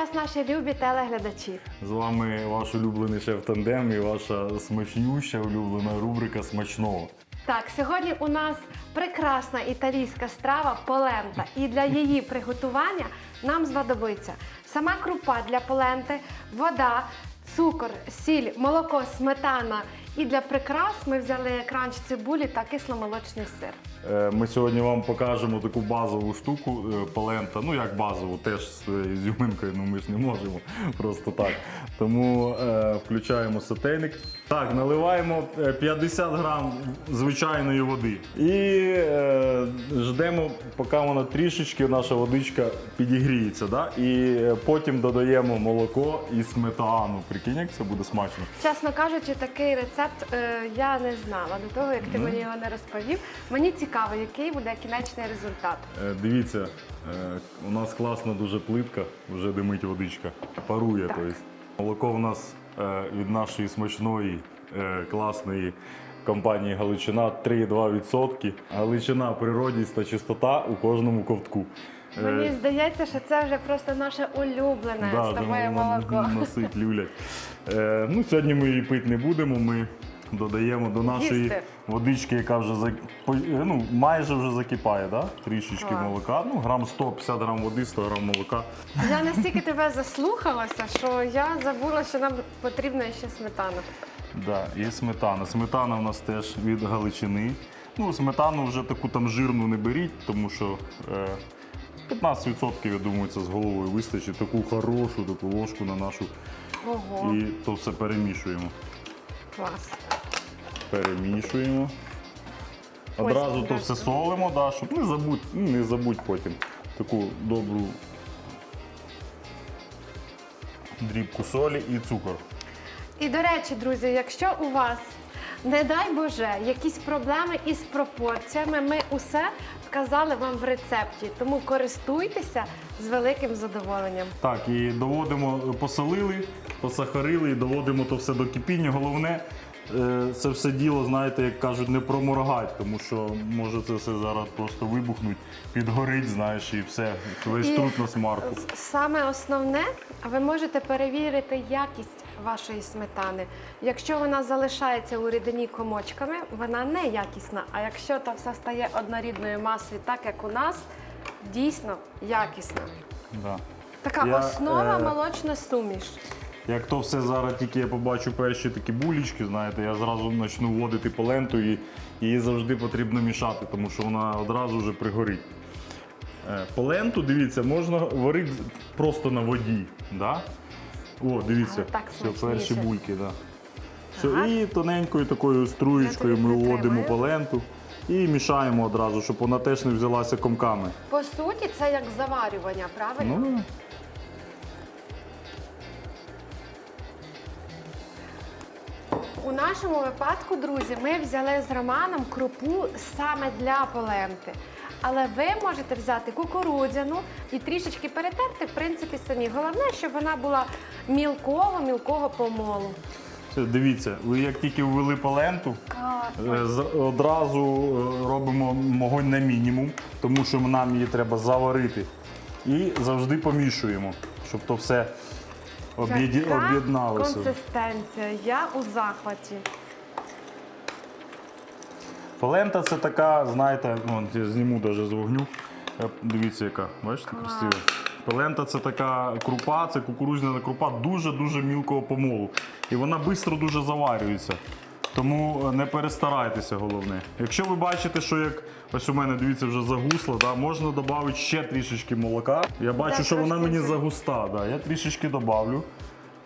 вас, наші любі телеглядачі. З вами ваш улюблений шеф тандем і ваша смачнюща улюблена рубрика смачного. Так, сьогодні у нас прекрасна італійська страва полента. І для її приготування нам знадобиться сама крупа для поленти, вода, цукор, сіль, молоко, сметана. І для прикрас ми взяли кранч цибулі та кисломолочний сир. Е, Ми сьогодні вам покажемо таку базову штуку е, полента. Ну як базову, теж з е, ізюминкою, ну ми ж не можемо просто так. Тому е, включаємо сотейник. Так, наливаємо е, 50 грам звичайної води. І е, ждемо, поки вона трішечки, наша водичка підігріється. Да? І потім додаємо молоко і сметану. Прикинь, як це буде смачно. Чесно кажучи, такий рецепт е, я не знала до того, як ти мені його не розповів. Мені цікаво, який буде кінечний результат. Е, Дивіться, е, у нас класна дуже плитка, вже димить водичка, парує. Так. Тобто. Молоко у нас е, від нашої смачної е, класної компанії Галичина 3,2%. Галичина, природність та чистота у кожному ковтку. Е, Мені здається, що це вже просто наше улюблене з тобою молоко. Носить, люлять. Е, ну, сьогодні ми її пити не будемо. Ми додаємо до нашої Їсти. водички, яка вже е, ну, майже вже закипає, да? трішечки Клас. молока. Ну, грам 150 грам води, 100 грам молока. Я настільки тебе заслухалася, що я забула, що нам потрібна ще сметана. Да, і сметана. Сметана у нас теж від Галичини. Ну, сметану вже таку там жирну не беріть, тому що е, 15% я думаю, це з головою вистачить. Таку хорошу, таку ложку на нашу. Ого, І то все перемішуємо. клас. Перемішуємо. Одразу то все солимо, да, щоб не забудь, ну, не забудь потім таку добру дрібку солі і цукор. І до речі, друзі, якщо у вас, не дай Боже, якісь проблеми із пропорціями, ми усе вказали вам в рецепті. Тому користуйтеся з великим задоволенням. Так, і доводимо, посолили, посахарили і доводимо то все до кипіння. Головне, е, це все діло, знаєте, як кажуть, не проморгать, тому що може це все зараз просто вибухнуть, підгорить, знаєш, і все, весь І труд на смарку. Саме основне, ви можете перевірити якість вашої сметани. Якщо вона залишається у рідині комочками, вона не якісна. А якщо то все стає однорідною масою, так як у нас, дійсно якісна. Да. Така Я, основа е, молочна суміш. Як то все зараз тільки я побачу перші такі булічки, знаєте, я зразу почну вводити поленту і її завжди потрібно мішати, тому що вона одразу вже пригорить. Е, Поленту, дивіться, можна варити просто на воді. Да? О, дивіться, так все, смачніше. перші бульки. Да. Все, Так. і тоненькою такою струєчкою Я ми вводимо притримаю. поленту і мішаємо одразу, щоб вона теж не взялася комками. По суті, це як заварювання, правильно? Ну, У нашому випадку, друзі, ми взяли з Романом крупу саме для поленти. Але ви можете взяти кукурудзяну і трішечки перетерти, в принципі, самі. Головне, щоб вона була мілкого, мілкого помолу. все, дивіться, ви як тільки ввели поленту, Е, з- Одразу е, робимо вогонь на мінімум, тому що нам її треба заварити. І завжди помішуємо, щоб то все об'єді- Яка об'єдналося. консистенція. Я у захваті. Полента це така, знаєте, ну, от я зніму навіть з вогню. Е, Дивіться, яка, бачите, красива. Полента це така крупа, це кукурудзяна крупа дуже-дуже мілкого помолу. І вона швидко дуже заварюється. Тому е, не перестарайтеся, головне. Якщо ви бачите, що як ось у мене, дивіться, вже загусло, да, можна додати ще трішечки молока. Я бачу, що вона мені загуста. Да. Я трішечки додавлю.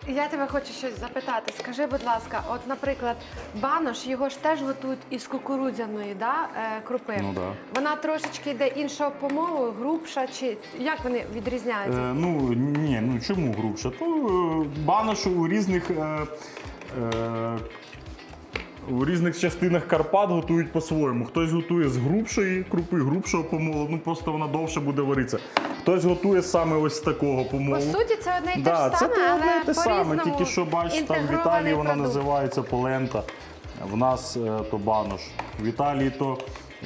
Я тебе хочу щось запитати. Скажи, будь ласка, от, наприклад, банош його ж теж готують із кукурудзяної да, е, крупи. Ну да. Вона трошечки йде іншого помолу, грубша, чи як вони відрізняються? Е, ну ні, ну чому грубше? То е, банош у різних. Е, е, у різних частинах Карпат готують по-своєму. Хтось готує з грубшої крупи, грубшого помолу, ну просто вона довше буде варитися. Хтось готує саме ось такого По помолу. суті, це одне і те да, ж це саме, але одне і те саме, тільки що бачиш, там в Італії вона продукт. називається полента. В нас е, то банош. В Італії то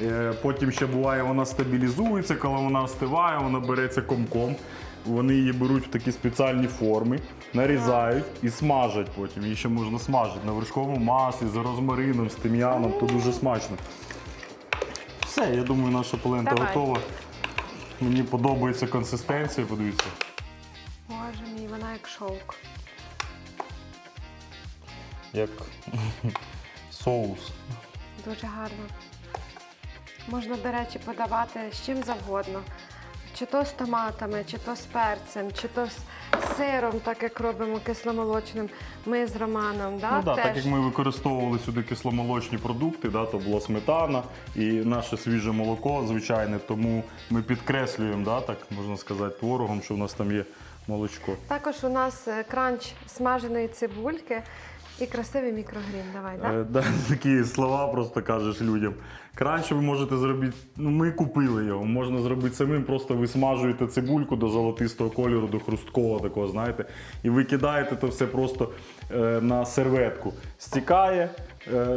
е, потім ще буває, вона стабілізується, коли вона остиває, вона береться комком. вони її беруть в такі спеціальні форми, нарізають і смажать потім. Її ще можна смажити на вершковому маслі, з розмарином, з тим'яном, то дуже смачно. Все, я думаю, наша полента Давай. готова. Мені подобається консистенція, подивіться. Боже мій, вона як шовк. Як соус. Дуже гарно. Можна, до речі, подавати з чим завгодно. Чи то з томатами, чи то з перцем, чи то з сиром, так як робимо кисломолочним. Ми з Романом. Да? Ну да, так як ми використовували сюди кисломолочні продукти, да, то була сметана і наше свіже молоко звичайне, тому ми підкреслюємо, да, так можна сказати, творогом, що в нас там є молочко. Також у нас е, кранч смаженої цибульки і красивий мікрогрін. Давай, да? Е, да, такі слова просто кажеш людям. Кранч ви можете зробити, ну ми купили його, можна зробити самим, просто ви смажуєте цибульку до золотистого кольору, до хрусткого такого, знаєте, і ви кидаєте це все просто е, на серветку. Стікає, е,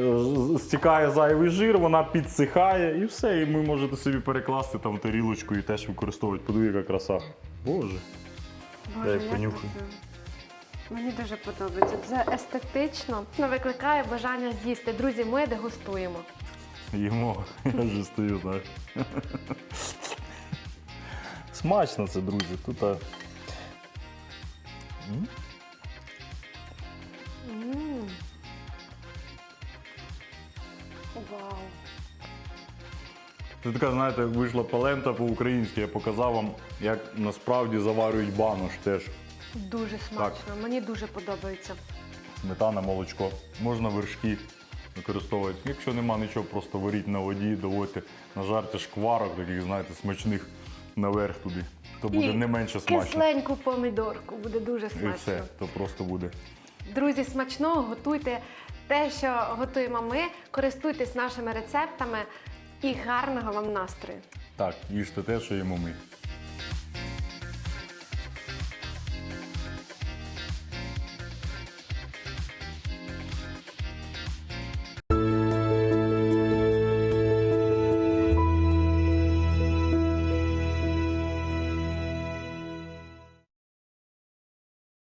стікає зайвий жир, вона підсихає і все. І ви можете собі перекласти там тарілочку і теж використовувати. Подиви, яка краса. Боже. Боже, дай як понюхаю. Мені дуже подобається. Це естетично, викликає бажання з'їсти. Друзі, ми дегустуємо. Їмо, я вже стою, знаєш. Смачно це, друзі. Тут. а, м? М. Вау. Це така, знаєте, вийшла палента по-українськи, я показав вам, як насправді заварюють банош теж. Дуже смачно. Мені дуже подобається. Сметана, молочко. Можна вершки використовувати. Якщо нема нічого, просто варіть на воді, доводьте, нажарте шкварок, таких, знаєте, смачних наверх туди. То буде І не менше смачно. Кисленьку помідорку буде дуже І смачно. все, то просто буде. Друзі, смачного, готуйте те, що готуємо ми, користуйтесь нашими рецептами і гарного вам настрою. Так, їжте те, що їмо ми.